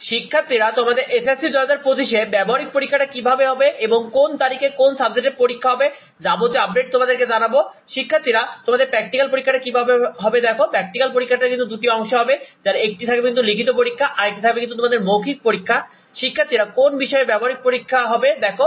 শিক্ষার্থীরা তোমাদের এসএসসি দু হাজার পঁচিশে ব্যবহারিক পরীক্ষাটা কীভাবে হবে এবং কোন তারিখে কোন সাবজেক্টের পরীক্ষা হবে যাবতীয় আপডেট তোমাদেরকে জানাব। শিক্ষার্থীরা, তোমাদের প্র্যাকটিক্যাল পরীক্ষাটা কীভাবে হবে দেখো। প্র্যাকটিক্যাল পরীক্ষাটা কিন্তু দুটি অংশ হবে। যার একটি থাকবে কিন্তু লিখিত পরীক্ষা, আরেকটি থাকবে কিন্তু তোমাদের মৌখিক পরীক্ষা। শিক্ষার্থীরা, কোন বিষয়ে ব্যবহারিক পরীক্ষা হবে দেখো।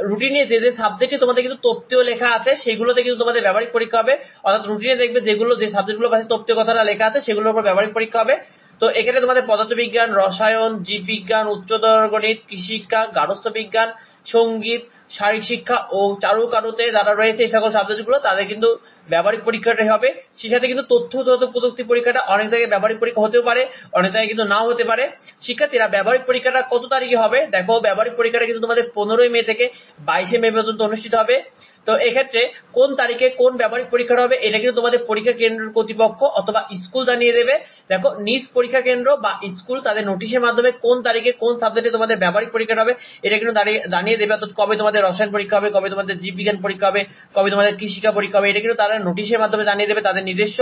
রুটিনে যে যে সাবজেক্টে তোমাদের কিন্তু তত্ত্বীয় লেখা আছে, সেগুলোতে কিন্তু তোমাদের ব্যবহারিক পরীক্ষা হবে। অর্থাৎ রুটিনে দেখবে যেগুলো, যে সাবজেক্টগুলো পাশে তত্ত্বীয় কথাটা লেখা আছে, সেগুলোর উপর ব্যবহারিক পরীক্ষা হবে। তো এখানে তোমাদের পদার্থবিজ্ঞান, রসায়ন, জীববিজ্ঞান, উচ্চতর গণিত, কৃষিশিক্ষা গার্হস্থ্য বিজ্ঞান, সংগীত, শারীরিক শিক্ষা ও চারুকারুতে যারা রয়েছে এই সকল সাবজেক্টগুলো তাদের কিন্তু ব্যবহারিক পরীক্ষাটাই হবে। সেই সাথে কিন্তু তথ্য তথ্য প্রযুক্তি পরীক্ষাটা অনেক জায়গায় ব্যবহারিক পরীক্ষা হতেও পারে, অনেক জায়গায় কিন্তু নাও হতে পারে। শিক্ষার্থীরা ব্যবহারিক পরীক্ষাটা কত তারিখে হবে? দেখো, ব্যবহারিক পরীক্ষাটা কিন্তু তোমাদের পনেরোই মে থেকে বাইশে মে পর্যন্ত অনুষ্ঠিত হবে। তো এক্ষেত্রে কোন তারিখে কোন ব্যবহারিক পরীক্ষাটা হবে, এটা কিন্তু তোমাদের পরীক্ষা কেন্দ্র কর্তৃপক্ষ অথবা স্কুল জানিয়ে দেবে। দেখো নিজ পরীক্ষা কেন্দ্র বা স্কুল তাদের নোটিশের মাধ্যমে কোন তারিখে কোন সাবজেক্টে তোমাদের ব্যবহারিক পরীক্ষাটা হবে, এটা কিন্তু জানিয়ে দেবে অর্থাৎ কবে তোমাদের রসায়ন পরীক্ষা হবে, কবে তোমাদের জীববিজ্ঞান পরীক্ষা হবে, কবে তোমাদের কৃষিকা পরীক্ষা হবে, এটা কিন্তু তারা নোটিশের মাধ্যমে জানিয়ে দেবে তাদের নিজস্ব।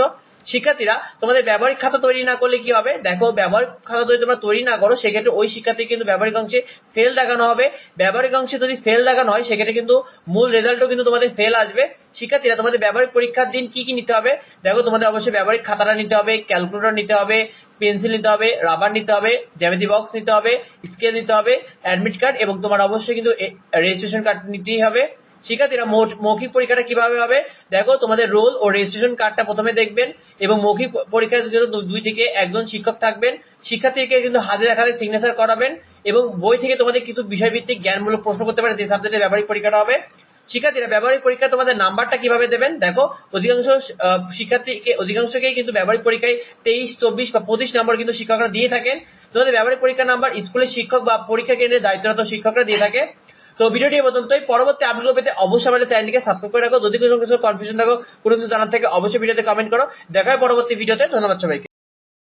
শিক্ষার্থীরা, তোমাদের ব্যবহারিক খাতা তৈরি না করলে কি হবে? দেখো, ব্যবহারিক খাতা যদি তোমরা তৈরি না করো, সেক্ষেত্রে ওই শিক্ষার্থী কিন্তু ব্যবহারিক অংশে ফেল দেখানো হবে। ব্যবহারিক অংশে যদি ফেল দেখানো হয়, সেক্ষেত্রে কিন্তু মূল রেজাল্টও কিন্তু তোমাদের ফেল আসবে। শিক্ষার্থীরা, তোমাদের ব্যবহারিক পরীক্ষার দিন কি কি নিতে হবে? দেখো, তোমাদের অবশ্যই ব্যবহারিক খাতাটা নিতে হবে ক্যালকুলেটর নিতে হবে পেন্সিল নিতে হবে রাবার নিতে হবে, জ্যামিতি বক্স নিতে হবে স্কেল নিতে হবে অ্যাডমিট কার্ড এবং তোমার অবশ্যই কিন্তু রেজিস্ট্রেশন কার্ড নিতেই হবে। শিক্ষার্থীরা মৌখিক পরীক্ষাটা কীভাবে হবে? দেখো, তোমাদের রোল ও রেজিস্ট্রেশন কার্ডটা প্রথমে দেখবেন এবং মৌখিক পরীক্ষায় দুই থেকে একজন শিক্ষক থাকবেন, শিক্ষার্থীকে কিন্তু হাজির আকারে সিগনেচার করাবেন এবং বই থেকে তোমাদের কিছু বিষয়ভিত্তিক জ্ঞানমূলক প্রশ্ন করতে পারে, যে সাবজেক্টে ব্যবহারিক পরীক্ষাটা হবে। শিক্ষার্থীরা ব্যবহারিক পরীক্ষা তোমাদের নাম্বারটা কীভাবে দেবেন? দেখো, অধিকাংশ শিক্ষার্থীকে অধিকাংশকেই কিন্তু ব্যবহারিক পরীক্ষায় তেইশ, চব্বিশ বা পঁচিশ নম্বর কিন্তু শিক্ষকরা দিয়ে থাকেন। তোমাদের ব্যবহারিক পরীক্ষা নাম্বার স্কুলের শিক্ষক বা পরীক্ষা কেন্দ্রের দায়িত্বরত শিক্ষকরা দিয়ে থাকে। তো ভিডিওটি এ পর্যন্তই। পরবর্তী আপডেট পেতে অবশ্যই আমাদের চ্যানেলটিকে সাবস্ক্রাইব করে রাখো। যদি কোনো কিছু কনফিউশন থাকো, কোনো কিছু জানার থাকে, অবশ্যই ভিডিওতে কমেন্ট করো। দেখা হয় পরবর্তী ভিডিওতে। ধন্যবাদ সবাইকে।